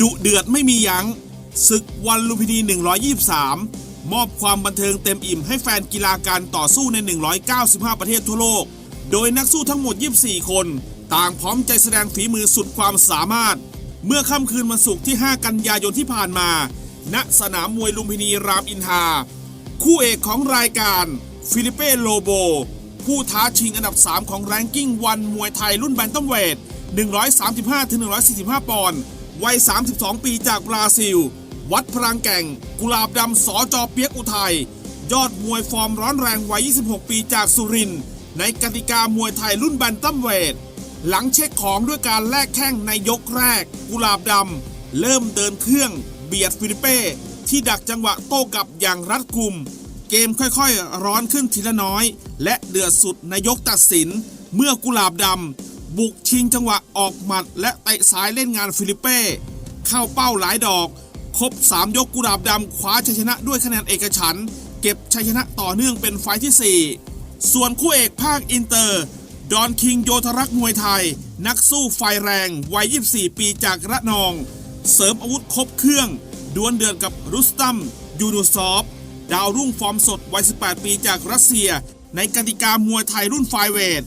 ดุเดือดไม่มียัง้งศึกวันลุมพินี 123 มอบความบันเทิงเต็มอิ่มให้แฟนกีฬาการต่อสู้ใน 195 ประเทศทั่วโลก โดยนักสู้ทั้งหมด 24 คน ต่างพร้อมใจแสดงฝีมือสุดความสามารถ เมื่อค่ำคืนวันศุกร์ที่ 5 กันยายนที่ผ่านมา ณสนามมวยลุมพินีรามอินทราคู่เอกของรายการฟิลิเป้โลโบ ผู้ท้าชิงอันดับ 3 ของแรงกิ้งวันมวยไทยรุ่นแบนตัมเวท135-145 ปอนด์ วัย 32 ปีจากบราซิล วัดพลังแก่ง กุลาบดำสอจอเปียกอุทัย ยอดมวยฟอร์มร้อนแรงวัย 26 ปีจากสุริน ในกติกามวยไทยรุ่นแบนตัมเวท หลังเช็คของด้วยการแลกแข้งในยกแรก กุลาบดำเริ่มเดินเครื่อง เบียดฟิลิเป้ ที่ดักจังหวะโต้กลับอย่างรัดกุม เกมค่อยๆ ร้อนขึ้นทีละน้อย และเดือดสุดในยกตัดสิน เมื่อกุลาบดำ บุกชิงจังหวะออกหมัด และเตะซ้ายเล่นงานฟิลิเป้เข้าเป้าหลายดอก ครบ 3 ยกกุหลาบดำคว้าชัยชนะด้วยคะแนนเอกฉันเก็บชัยชนะต่อเนื่องเป็นไฟที่ 4 ส่วนคู่เอกภาคอินเตอร์ ดอนคิงโยธรักมวยไทย นักสู้ไฟแรงวัย 24 ปีจากระนอง เสริมอาวุธครบเครื่องดวลเดือดกับรุสตัมยูนูซอฟดาวรุ่งฟอร์มสดวัย 18 ปีจากรัสเซีย ในกติกามวยไทยรุ่นไฟเวท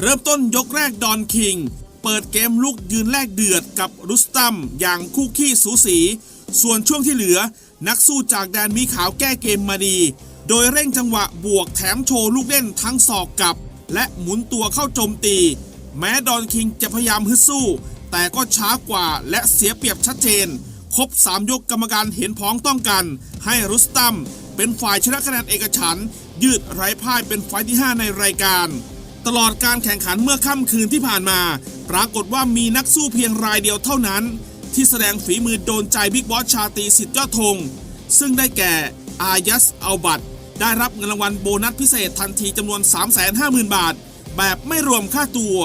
เริ่มต้นยกแรกดอนคิง เปิดเกมลุกยืนแรกเดือดกับรุสตัมอย่างคู่ขี้สูสี ส่วนช่วงที่เหลือ นักสู้จากแดนมีขาวแก้เกมมาดี โดยเร่งจังหวะบวกแถมโชว์ลูกเล่นทั้งศอกกลับ และหมุนตัวเข้าโจมตี แม้ดอนคิงจะพยายามฮึดสู้ แต่ก็ช้ากว่าและเสียเปรียบชัดเจน ครบ 3 ยกกรรมการเห็นพ้องต้องกัน ให้รุสตัมเป็นฝ่ายชนะคะแนนเอกฉันยืดไร้พ่ายเป็นไฟที่ 5 ในรายการ ตลอดการแข่งขันเมื่อค่ำคืนที่ผ่านมา ปรากฏว่ามีนักสู้เพียงรายเดียวเท่านั้น ที่แสดงฝีมือโดนใจบิ๊กบอสชาตีสิทธิ์ยอดธงซึ่งได้แก่ อายัสอัลบัตได้รับเงินรางวัลโบนัสพิเศษทันทีจำนวน 350,000 บาท แบบไม่รวมค่าตัว